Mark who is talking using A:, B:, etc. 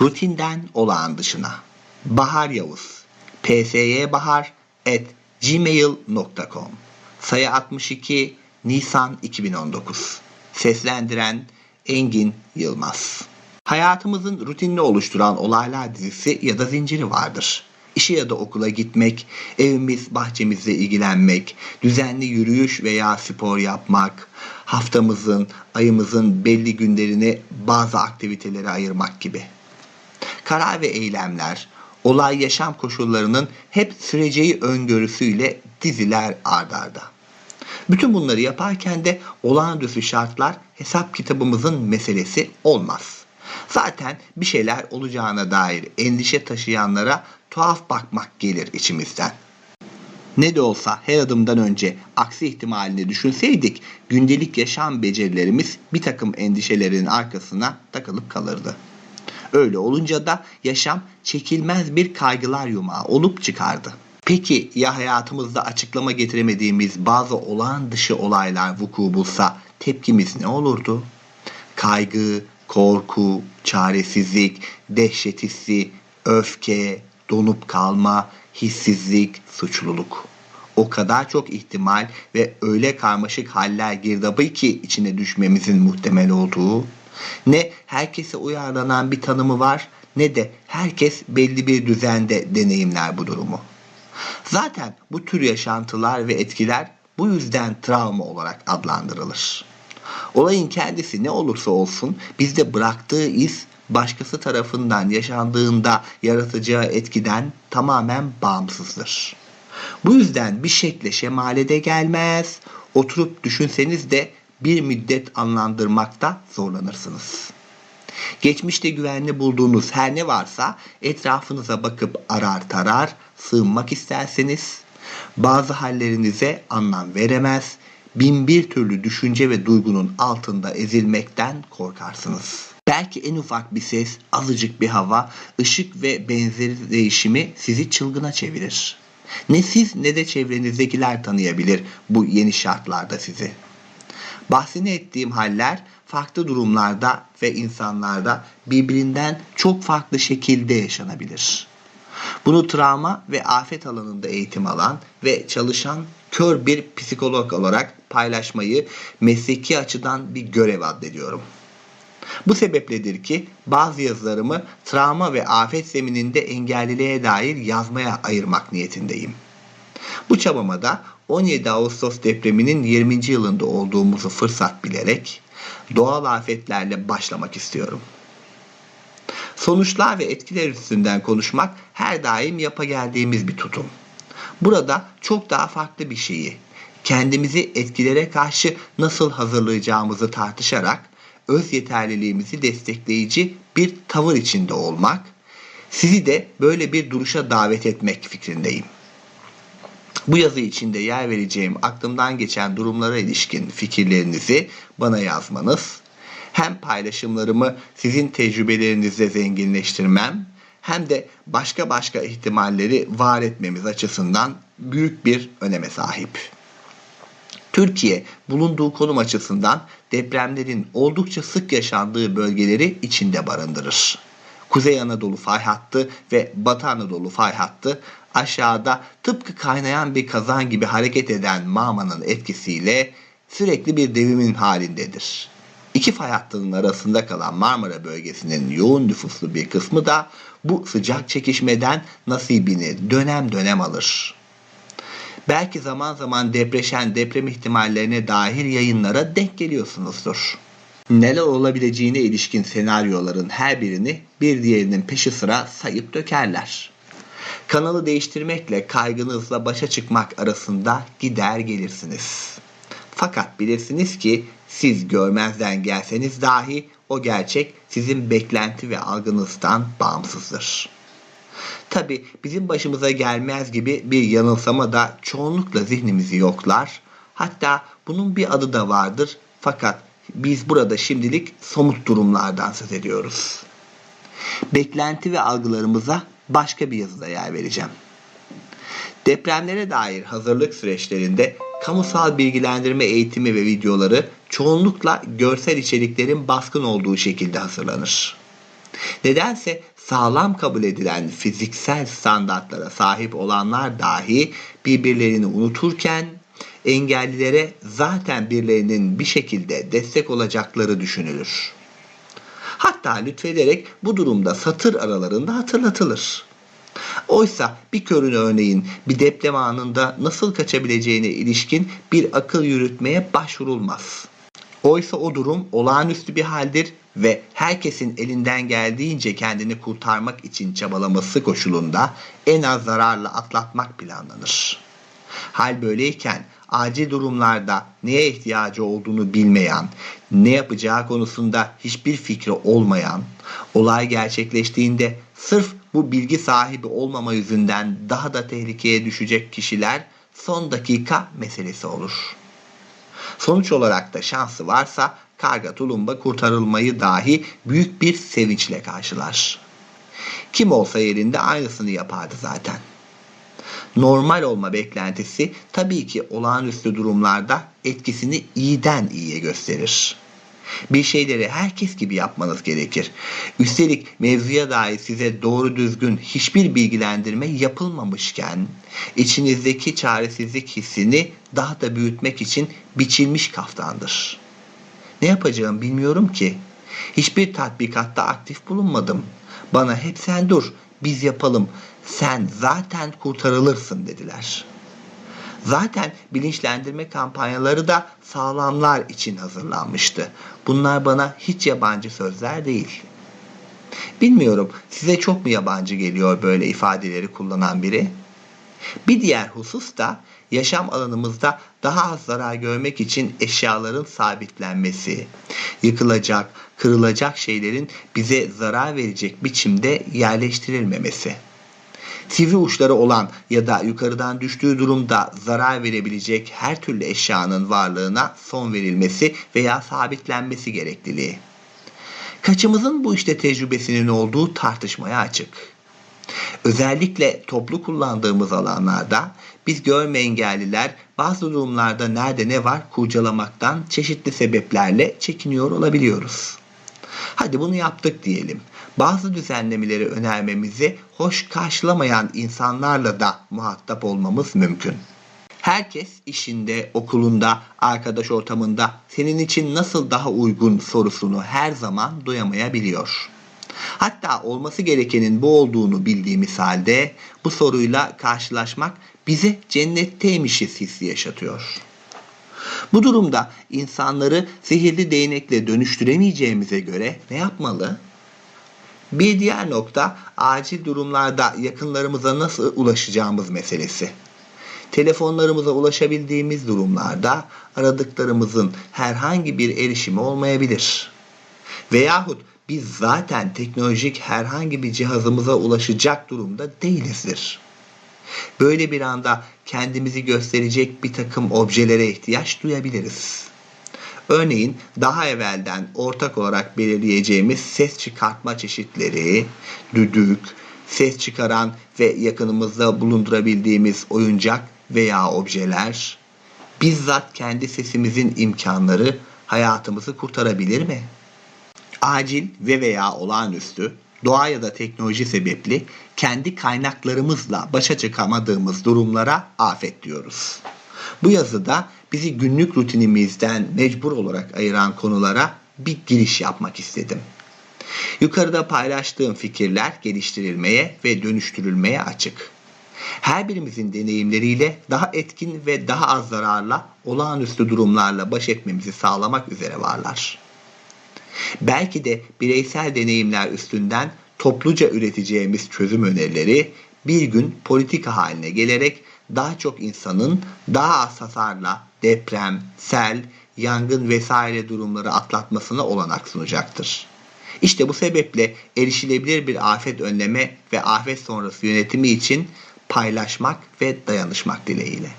A: Rutinden olağan dışına. Bahar Yavuz. psybahar at gmail.com Sayı 62 Nisan 2019 Seslendiren Engin Yılmaz Hayatımızın rutinini oluşturan olaylar dizisi ya da zinciri vardır. İşe ya da okula gitmek, evimiz, bahçemizle ilgilenmek, düzenli yürüyüş veya spor yapmak, haftamızın, ayımızın belli günlerini bazı aktivitelere ayırmak gibi. Karar ve eylemler, olay yaşam koşullarının hep süreceği öngörüsüyle diziler ardarda. Bütün bunları yaparken de olağanüstü şartlar hesap kitabımızın meselesi olmaz. Zaten bir şeyler olacağına dair endişe taşıyanlara tuhaf bakmak gelir içimizden. Ne de olsa her adımdan önce aksi ihtimalini düşünseydik gündelik yaşam becerilerimiz bir takım endişelerin arkasına takılıp kalırdı. Öyle olunca da yaşam çekilmez bir kaygılar yumağı olup çıkardı. Peki ya hayatımızda açıklama getiremediğimiz bazı olağan dışı olaylar vuku bulsa tepkimiz ne olurdu? Kaygı, korku, çaresizlik, dehşet hissi, öfke, donup kalma, hissizlik, suçluluk. O kadar çok ihtimal ve öyle karmaşık haller girdabı ki içine düşmemizin muhtemel olduğu. Ne herkese uyarlanan bir tanımı var ne de herkes belli bir düzende deneyimler bu durumu. Zaten bu tür yaşantılar ve etkiler bu yüzden travma olarak adlandırılır. Olayın kendisi ne olursa olsun bizde bıraktığı iz başkası tarafından yaşandığında yaratacağı etkiden tamamen bağımsızdır. Bu yüzden bir şekle şemale de gelmez, oturup düşünseniz de bir müddet anlandırmakta zorlanırsınız. Geçmişte güvenli bulduğunuz her ne varsa etrafınıza bakıp arar tarar, sığınmak isterseniz, bazı hallerinize anlam veremez, bin bir türlü düşünce ve duygunun altında ezilmekten korkarsınız. Belki en ufak bir ses, azıcık bir hava, ışık ve benzeri değişimi sizi çılgına çevirir. Ne siz ne de çevrenizdekiler tanıyabilir bu yeni şartlarda sizi. Bahsini ettiğim haller farklı durumlarda ve insanlarda birbirinden çok farklı şekilde yaşanabilir. Bunu travma ve afet alanında eğitim alan ve çalışan kör bir psikolog olarak paylaşmayı mesleki açıdan bir görev addediyorum. Bu sebepledir ki bazı yazılarımı travma ve afet zemininde engelliliğe dair yazmaya ayırmak niyetindeyim. Bu çabama da 17 Ağustos depreminin 20. yılında olduğumuzu fırsat bilerek doğal afetlerle başlamak istiyorum. Sonuçlar ve etkiler üstünden konuşmak her daim yapa geldiğimiz bir tutum. Burada çok daha farklı bir şeyi, kendimizi etkilere karşı nasıl hazırlayacağımızı tartışarak öz yeterliliğimizi destekleyici bir tavır içinde olmak, sizi de böyle bir duruşa davet etmek fikrindeyim. Bu yazı içinde yer vereceğim aklımdan geçen durumlara ilişkin fikirlerinizi bana yazmanız, hem paylaşımlarımı sizin tecrübelerinizle zenginleştirmem, hem de başka başka ihtimalleri var etmemiz açısından büyük bir öneme sahip. Türkiye bulunduğu konum açısından depremlerin oldukça sık yaşandığı bölgeleri içinde barındırır. Kuzey Anadolu fay hattı ve Batı Anadolu fay hattı aşağıda tıpkı kaynayan bir kazan gibi hareket eden mağmanın etkisiyle sürekli bir devimin halindedir. İki fay hattının arasında kalan Marmara bölgesinin yoğun nüfuslu bir kısmı da bu sıcak çekişmeden nasibini dönem dönem alır. Belki zaman zaman depreşen deprem ihtimallerine dair yayınlara denk geliyorsunuzdur. Neler olabileceğine ilişkin senaryoların her birini bir diğerinin peşi sıra sayıp dökerler. Kanalı değiştirmekle kaygınızla başa çıkmak arasında gider gelirsiniz. Fakat bilirsiniz ki siz görmezden gelseniz dahi o gerçek sizin beklenti ve algınızdan bağımsızdır. Tabi bizim başımıza gelmez gibi bir yanılsama da çoğunlukla zihnimizi yoklar. Hatta bunun bir adı da vardır fakat biz burada şimdilik somut durumlardan söz ediyoruz. Beklenti ve algılarımıza başka bir yazıda yer vereceğim. Depremlere dair hazırlık süreçlerinde kamusal bilgilendirme eğitimi ve videoları çoğunlukla görsel içeriklerin baskın olduğu şekilde hazırlanır. Nedense sağlam kabul edilen fiziksel standartlara sahip olanlar dahi birbirlerini unuturken engellilere zaten birilerinin bir şekilde destek olacakları düşünülür. Hatta lütfederek bu durumda satır aralarında hatırlatılır. Oysa bir körün örneğin bir deprem anında nasıl kaçabileceğine ilişkin bir akıl yürütmeye başvurulmaz. Oysa o durum olağanüstü bir haldir ve herkesin elinden geldiğince kendini kurtarmak için çabalaması koşulunda en az zararla atlatmak planlanır. Hal böyleyken acil durumlarda neye ihtiyacı olduğunu bilmeyen, ne yapacağı konusunda hiçbir fikri olmayan, olay gerçekleştiğinde sırf bu bilgi sahibi olmama yüzünden daha da tehlikeye düşecek kişiler son dakika meselesi olur. Sonuç olarak da şansı varsa karga tulumba kurtarılmayı dahi büyük bir sevinçle karşılar. Kim olsa yerinde aynısını yapardı zaten. Normal olma beklentisi tabii ki olağanüstü durumlarda etkisini iyiden iyiye gösterir. Bir şeyleri herkes gibi yapmanız gerekir. Üstelik mevzuya dair size doğru düzgün hiçbir bilgilendirme yapılmamışken içinizdeki çaresizlik hissini daha da büyütmek için biçilmiş kaftandır. Ne yapacağım bilmiyorum ki. Hiçbir tatbikatta aktif bulunmadım. Bana hep sen dur, biz yapalım. Sen zaten kurtarılırsın dediler. Zaten bilinçlendirme kampanyaları da sağlamlar için hazırlanmıştı. Bunlar bana hiç yabancı sözler değil. Bilmiyorum size çok mu yabancı geliyor böyle ifadeleri kullanan biri? Bir diğer husus da yaşam alanımızda daha az zarar görmek için eşyaların sabitlenmesi, yıkılacak, kırılacak şeylerin bize zarar verecek biçimde yerleştirilmemesi. Sivri uçları olan ya da yukarıdan düştüğü durumda zarar verebilecek her türlü eşyanın varlığına son verilmesi veya sabitlenmesi gerekliliği. Kaçımızın bu işte tecrübesinin olduğu tartışmaya açık. Özellikle toplu kullandığımız alanlarda biz görme engelliler bazı durumlarda nerede ne var kurcalamaktan çeşitli sebeplerle çekiniyor olabiliyoruz. Hadi bunu yaptık diyelim. Bazı düzenlemeleri önermemizi hoş karşılamayan insanlarla da muhatap olmamız mümkün. Herkes işinde, okulunda, arkadaş ortamında senin için nasıl daha uygun sorusunu her zaman duyamayabiliyor. Hatta olması gerekenin bu olduğunu bildiğimiz halde bu soruyla karşılaşmak bize cennetteymişiz hissi yaşatıyor. Bu durumda insanları sihirli değnekle dönüştüremeyeceğimize göre ne yapmalı? Bir diğer nokta acil durumlarda yakınlarımıza nasıl ulaşacağımız meselesi. Telefonlarımıza ulaşabildiğimiz durumlarda aradıklarımızın herhangi bir erişimi olmayabilir. Veyahut biz zaten teknolojik herhangi bir cihazımıza ulaşacak durumda değilizdir. Böyle bir anda kendimizi gösterecek bir takım objelere ihtiyaç duyabiliriz. Örneğin daha evvelden ortak olarak belirleyeceğimiz ses çıkartma çeşitleri, düdük, ses çıkaran ve yakınımızda bulundurabildiğimiz oyuncak veya objeler, bizzat kendi sesimizin imkanları hayatımızı kurtarabilir mi? Acil ve veya olağanüstü, doğa ya da teknoloji sebepli kendi kaynaklarımızla başa çıkamadığımız durumlara afet diyoruz. Bu yazıda bizi günlük rutinimizden mecbur olarak ayıran konulara bir giriş yapmak istedim. Yukarıda paylaştığım fikirler geliştirilmeye ve dönüştürülmeye açık. Her birimizin deneyimleriyle daha etkin ve daha az zararla olağanüstü durumlarla baş etmemizi sağlamak üzere varlar. Belki de bireysel deneyimler üstünden topluca üreteceğimiz çözüm önerileri bir gün politika haline gelerek daha çok insanın daha az hasarla deprem, sel, yangın vesaire durumları atlatmasına olanak sunacaktır. İşte bu sebeple erişilebilir bir afet önleme ve afet sonrası yönetimi için paylaşmak ve dayanışmak dileğiyle.